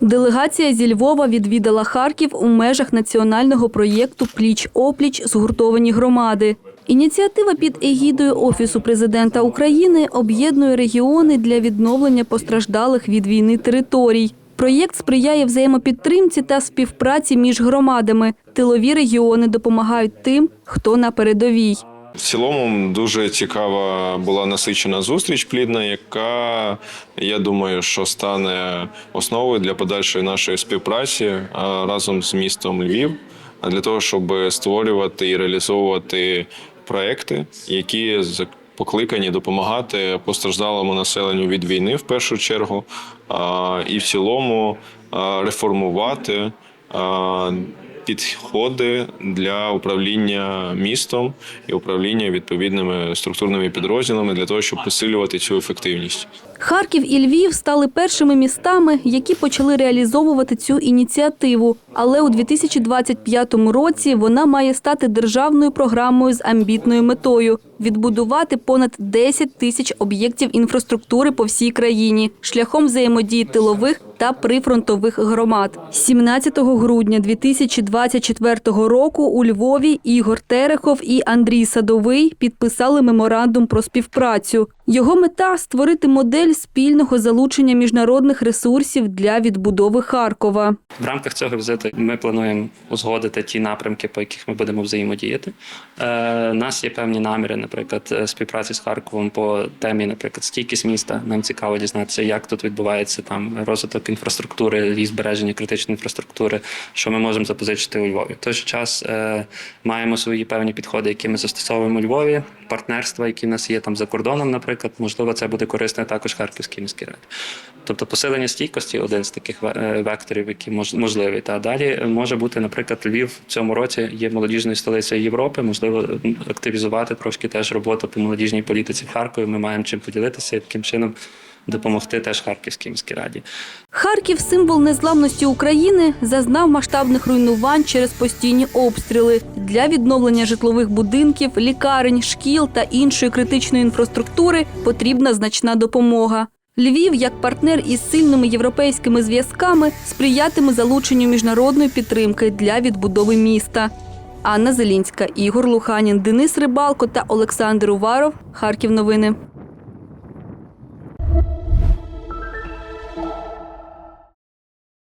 Делегація зі Львова відвідала Харків у межах національного проєкту Пліч опліч згуртовані громади. Ініціатива під егідою Офісу президента України об'єднує регіони для відновлення постраждалих від війни територій. Проєкт сприяє взаємопідтримці та співпраці між громадами. Тилові регіони допомагають тим, хто на передовій. В цілому дуже цікава була насичена зустріч плідна, яка я думаю, що стане основою для подальшої нашої співпраці разом з містом Львів, для того, щоб створювати і реалізовувати проекти, які покликані допомагати постраждалому населенню від війни в першу чергу, і в цілому реформувати. Підходи для управління містом і управління відповідними структурними підрозділами для того, щоб посилювати цю ефективність. Харків і Львів стали першими містами, які почали реалізовувати цю ініціативу. Але у 2025 році вона має стати державною програмою з амбітною метою відбудувати понад 10 тисяч об'єктів інфраструктури по всій країні шляхом взаємодії тилових та прифронтових громад. 17 грудня 2024 року у Львові Ігор Терехов і Андрій Садовий підписали меморандум про співпрацю. Його мета створити модель спільного залучення міжнародних ресурсів для відбудови Харкова. В рамках цього візиту ми плануємо узгодити ті напрямки, по яких ми будемо взаємодіяти. Е, у нас є певні наміри, наприклад, е, співпраці з Харковом по темі, наприклад, стійкість міста. Нам цікаво дізнатися, як тут відбувається там розвиток інфраструктури і збереження критичної інфраструктури, що ми можемо запозичити у Львові. В той же час е, маємо свої певні підходи, які ми застосовуємо у Львові, партнерства, які в нас є там за кордоном, наприклад, можливо, це буде корисно також Харківській міській раді. Тобто посилення стійкості один з таких е, векторів, які мож, можливі. Та далі може бути, наприклад, Львів в цьому році є молодіжною столицею Європи. Можливо, активізувати трошки теж роботу по молодіжній політиці в Харкові. Ми маємо чим поділитися і таким чином допомогти теж Харківській міській раді. Харків, символ незламності України, зазнав масштабних руйнувань через постійні обстріли. Для відновлення житлових будинків, лікарень, шкіл та іншої критичної інфраструктури потрібна значна допомога. Львів, як партнер із сильними європейськими зв'язками, сприятиме залученню міжнародної підтримки для відбудови міста. Анна Зелінська, Ігор Луханін, Денис Рибалко та Олександр Уваров. Харків новини.